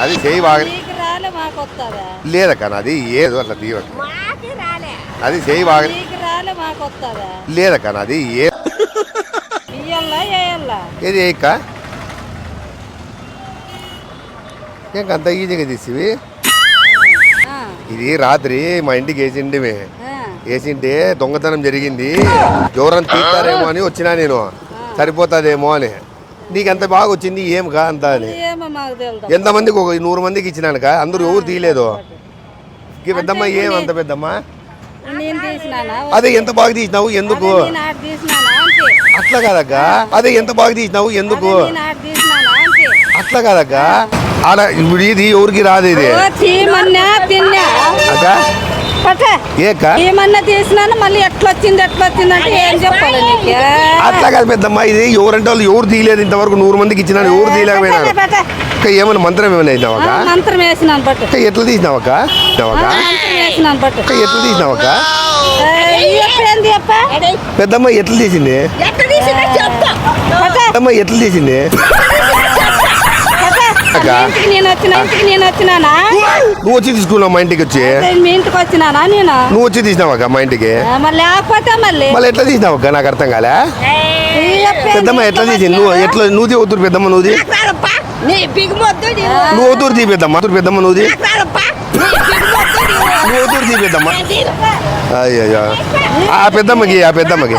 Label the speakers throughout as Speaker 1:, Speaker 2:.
Speaker 1: అది చేయి బాగా లేదక్క నాది ఏదో అట్లా తీయక
Speaker 2: మాకి రాలే.
Speaker 1: అది చేయి బాగా లేదక్క నాది ఏ ఏది ఏక్క? ఇంకంత ఈజీగా తీసివి? ఇది రాత్రి మా ఇంటికి వేసిండిమే
Speaker 3: ఆ.
Speaker 1: వేసింటే దొంగతనం జరిగింది. ఎవరైనా తీస్తారేమో అని వచ్చినా నేను. సరిపోతుందేమో అని. నీకు ఎంత బాగా వచ్చింది ఏం కా అంత అని.
Speaker 3: ఏమో మాకు తెలుదు.
Speaker 1: ఎంతమందికి ఒక నూరు మందికి ఇచ్చినానుక? అందరూ ఎవరు తీయలేదు. ఈ పెద్దమ్మ ఏం అంత పెద్దమ్మ?
Speaker 3: నేను తీసినానా?
Speaker 1: అదే ఎంత బాగా తీసినావు? ఎందుకు?
Speaker 3: అదే నేను ఆడ తీసినానా? అంటే
Speaker 1: అట్లా కాదక్క? అదే ఎంత బాగా తీసినావు? ఎందుకు?
Speaker 3: నేను ఆడ తీసినానా? అంటే
Speaker 1: అట్లా కాదక్క? ఆడ ఇప్పుడు ఇది ఎవరికి రాదు ఇది.
Speaker 3: ఓ తిన్నా చీమన్నా తీసినాను మళ్ళీ ఎట్లా వచ్చింది ఎట్లా వచ్చింది అంటే ఏం చెప్పాలి
Speaker 1: అట్లా కాదు పెద్దమ్మ ఇది ఎవరంటే వాళ్ళు ఎవరు తీయలేదు ఇంతవరకు నూరు మందికి ఇచ్చినాను ఎవరు తీయలేకపోయినారు. అక్క? ఏమైనా మంత్రం ఏమైనా
Speaker 3: ఆ, మంత్రం వేసినాను పట్టు
Speaker 1: అక్క ఎట్లా
Speaker 3: వేసినాను
Speaker 1: అక్క? ఎట్లా
Speaker 3: అప్ప
Speaker 1: పెద్దమ్మ ఎట్లా తీసింది? పెద్దమ్మ ఎట్లా తీసింది?
Speaker 3: నేను వచ్చిన ఇంటికి నేను వచ్చినానా?
Speaker 1: నువ్వు వచ్చి తీసుకున్నావు మా ఇంటికి వచ్చి?
Speaker 3: మీ ఇంటికి వచ్చినానా నేను?
Speaker 1: నువ్వు వచ్చి తీసినావక్క మా ఇంటికి?
Speaker 3: ఆ, మరి లేకపోతే మళ్ళీ?
Speaker 1: మళ్ళీ ఎట్లా తీసినావక్క నాకు అర్థం కాలే. పెద్దమ్మ ఎట్లా తీసింది? నువ్వు ఎట్లా నువ్వు తీ వద్దు పెద్దమ్మ నువ్వు నువ్వు వద్దు తీ పెద్దమ్మ పెద్దమ్మ నువ్వు నువ్వు తీ పెద్దమ్మ. అయ్యో ఆ పెద్దమ్మకి ఆ పెద్దమ్మకి.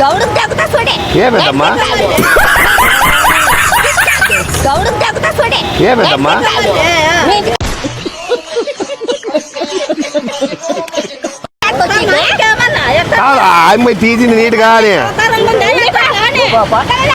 Speaker 2: గౌడు తగ్గుతా చూడే
Speaker 1: ఏ పెద్దమ్మ
Speaker 2: గౌడు తగ్గుతా చూడే
Speaker 1: ఏ పెద్దమ్మ
Speaker 3: ఏమన్నా? ఎట్లా
Speaker 1: కాదు, ఆ అమ్మాయి తీసింది నీట్ కానీ